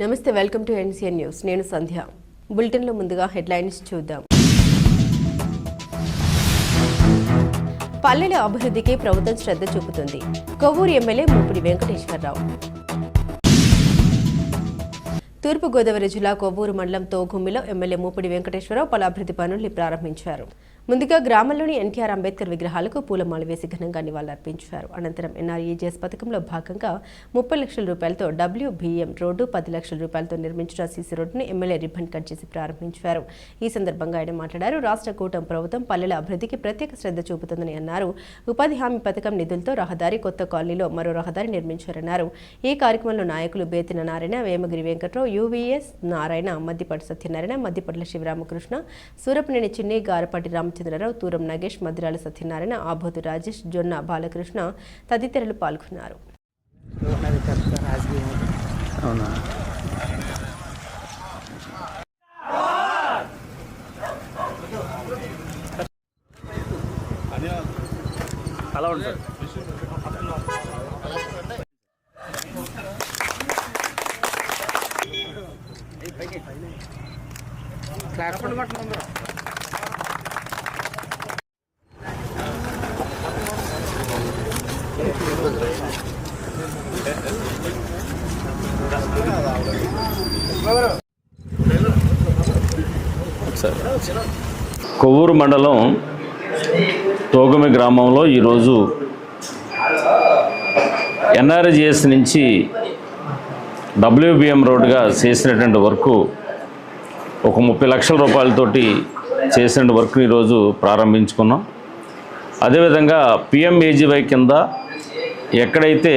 నమస్తే welcome to NCN news. నేను సంధ్య. బులెటిన్లో ముందుగా హెడ్లైన్స్ చూద్దాం. పల్లెల అభివృద్ధికి ప్రభుత్వం శ్రద్ధ చూపుతుంది. కొవ్వూరు ఎమ్మెల్యే మూపిడి వెంకటేశ్వరరావు. తూర్పుగోదావరి జిల్లా కొవ్వూరు మండలం తోగుమ్మిలో ఎమ్మెల్యే మూపిడి వెంకటేశ్వరరావు పలు అభివృద్ధి పనుల్ని ప్రారంభించారు. ముందుగా గ్రామంలోని ఎన్టీఆర్ అంబేద్కర్ విగ్రహాలకు పూలమాల వేసి ఘనంగా నివాళులర్పించారు. అనంతరం ఎన్ఆర్ఈజీఎస్ పథకంలో భాగంగా ముప్పై లక్షల రూపాయలతో డబ్ల్యూబీఎం రోడ్డు పది లక్షల రూపాయలతో నిర్మించిన సీసీ రోడ్డును ఎమ్మెల్యే రిబ్బన్ కట్ చేసి ప్రారంభించారు. ఈ సందర్భంగా ఆయన మాట్లాడారు. రాష్ట్ర కూటమి ప్రభుత్వం పల్లెల అభివృద్ధికి ప్రత్యేక శ్రద్ధ చూపుతుందని అన్నారు. ఉపాధి హామీ పథకం నిధులతో రహదారి కొత్త కాలనీలో మరో రహదారి నిర్మించారన్నారు. ఈ కార్యక్రమంలో నాయకులు బేతిన నారాయణ వేమగిరి వెంకట్రావు యూవీఎస్ నారాయణ మద్దిపట్టి సత్యనారాయణ మద్దిపట్ల శివరామకృష్ణ సూరపనేని చిన్ని గారపాటి రామచంద్రరావు తూరం నగేష్ మద్దిరాల సత్యనారాయణ ఆబోతు రాజేష్ జొన్న బాలకృష్ణ తదితరులు పాల్గొన్నారు. అవునా? అలా ఉంటుంది కొవ్వూరు మండలం తోగమి గ్రామంలో ఈరోజు ఎన్ఆర్జిఎస్ నుంచి డబ్ల్యూబిఎం రోడ్గా చేసినటువంటి వర్క్ ఒక ముప్పై లక్షల రూపాయలతోటి చేసిన వర్క్ని ఈరోజు ప్రారంభించుకున్నాం. అదేవిధంగా పిఎంఏజీవై కింద ఎక్కడైతే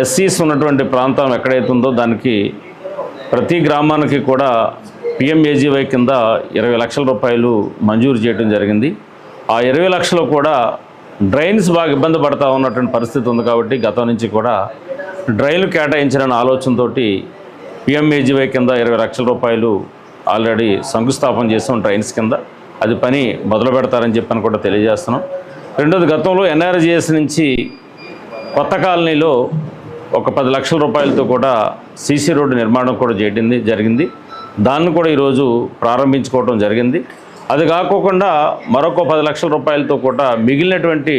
ఎస్సీస్ ఉన్నటువంటి ప్రాంతం ఎక్కడైతే ఉందో దానికి ప్రతి గ్రామానికి కూడా పిఎంఏజీవై కింద ఇరవై లక్షల రూపాయలు మంజూరు చేయడం జరిగింది. ఆ ఇరవై లక్షలు కూడా డ్రైన్స్ బాగా ఇబ్బంది పడతా ఉన్నటువంటి పరిస్థితి ఉంది కాబట్టి గతం నుంచి కూడా డ్రైన్లు కేటాయించిన ఆలోచనతోటి పిఎంఏజీవై కింద ఇరవై లక్షల రూపాయలు ఆల్రెడీ శంకుస్థాపన చేసాం డ్రైన్స్ కింద అది పని మొదలు పెడతారని చెప్పని కూడా తెలియజేస్తున్నాం. రెండోది గతంలో ఎన్ఆర్జీఎస్ నుంచి కొత్త కాలనీలో ఒక పది లక్షల రూపాయలతో కూడా సీసీ రోడ్డు నిర్మాణం కూడా చేయడం జరిగింది. దాన్ని కూడా ఈరోజు ప్రారంభించుకోవడం జరిగింది. అది కాకోకుండా మరొక పది లక్షల రూపాయలతో కూడా మిగిలినటువంటి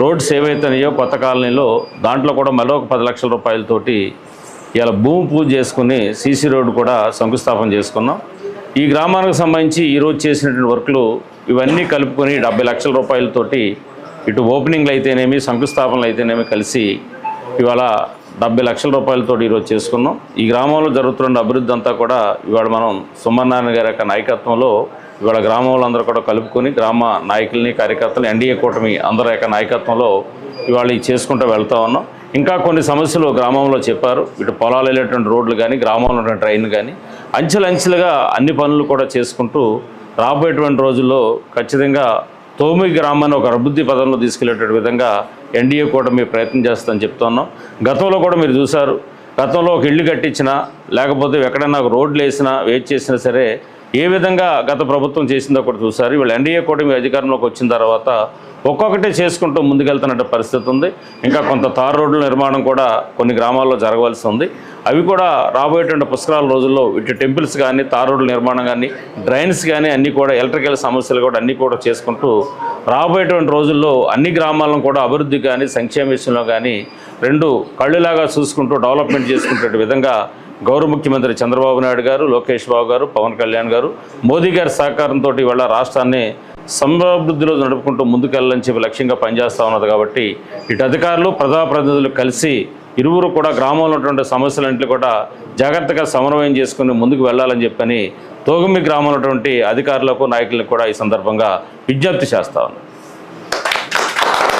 రోడ్స్ ఏవైతున్నాయో కొత్త కాలనీలో దాంట్లో కూడా మరొక పది లక్షల రూపాయలతోటి ఇలా భూమి పూజ చేసుకుని సీసీ రోడ్డు కూడా శంకుస్థాపన చేసుకున్నాం. ఈ గ్రామానికి సంబంధించి ఈరోజు చేసినటువంటి వర్క్లు ఇవన్నీ కలుపుకొని డెబ్బై లక్షల రూపాయలతోటి ఇటు ఓపెనింగ్లు అయితేనేమి శంకుస్థాపనలు అయితేనేమి కలిసి ఇవాళ డెబ్బై లక్షల రూపాయలతో ఈరోజు చేసుకున్నాం. ఈ గ్రామంలో జరుగుతున్న అభివృద్ధి అంతా కూడా ఇవాళ మనం సుమన్నారాయణ గారి యొక్క నాయకత్వంలో ఇవాళ గ్రామంలో అందరూ కూడా కలుపుకొని గ్రామ నాయకుల్ని కార్యకర్తలు ఎన్డీఏ కూటమి అందరి యొక్క నాయకత్వంలో ఇవాళ ఇవి చేసుకుంటూ వెళ్తా ఉన్నాం. ఇంకా కొన్ని సమస్యలు గ్రామంలో చెప్పారు. ఇటు పొలాలు వెళ్ళేటువంటి రోడ్లు కానీ గ్రామంలో ఉన్నటువంటి ట్రైన్ కానీ అంచెలంచెలుగా అన్ని పనులు కూడా చేసుకుంటూ రాబోయేటువంటి రోజుల్లో ఖచ్చితంగా తోమి గ్రామాన్ని ఒక అభివృద్ధి పదంలో తీసుకెళ్ళేటువంటి విధంగా ఎన్డీఏ కూడా మీరు ప్రయత్నం చేస్తామని చెప్తున్నాం. గతంలో కూడా మీరు చూశారు. గతంలో ఒక ఇల్లు కట్టించినా లేకపోతే ఎక్కడైనా ఒక రోడ్లు వేసినా వేచి చేసినా సరే ఏ విధంగా గత ప్రభుత్వం చేసిందో కూడా చూశారు. వీళ్ళు ఎన్డీఏ కూడా మీ అధికారంలోకి వచ్చిన తర్వాత ఒక్కొక్కటే చేసుకుంటూ ముందుకెళ్తున్నట్టు పరిస్థితి ఉంది. ఇంకా కొంత తార్ రోడ్ల నిర్మాణం కూడా కొన్ని గ్రామాల్లో జరగవలసి ఉంది. అవి కూడా రాబోయేటువంటి పుష్కరాల రోజుల్లో ఇటు టెంపుల్స్ కానీ తారోడు నిర్మాణం కానీ డ్రైన్స్ కానీ అన్నీ కూడా ఎలక్ట్రికల్ సమస్యలు కూడా అన్నీ కూడా చేసుకుంటూ రాబోయేటువంటి రోజుల్లో అన్ని గ్రామాలను కూడా అభివృద్ధి కానీ సంక్షేమ విషయంలో కానీ రెండు కళ్ళులాగా చూసుకుంటూ డెవలప్మెంట్ చేసుకునే విధంగా గౌరవ ముఖ్యమంత్రి చంద్రబాబు నాయుడు గారు లోకేష్ బాబు గారు పవన్ కళ్యాణ్ గారు మోదీ గారి సహకారంతో ఇవాళ రాష్ట్రాన్ని సమృద్ధిలో నడుపుకుంటూ ముందుకెళ్ళాలని చెప్పి లక్ష్యంగా పనిచేస్తూ ఉన్నది కాబట్టి ఇటు అధికారులు ప్రజాప్రతినిధులు కలిసి ఇరువురు కూడా గ్రామంలో ఉన్నటువంటి సమస్యలన్నింటినీ కూడా జాగ్రత్తగా సమన్వయం చేసుకుని ముందుకు వెళ్ళాలని చెప్పని తోగుమి గ్రామంలో ఉన్నటువంటి అధికారులకు నాయకులకు కూడా ఈ సందర్భంగా విజ్ఞప్తి చేస్తా ఉన్నాను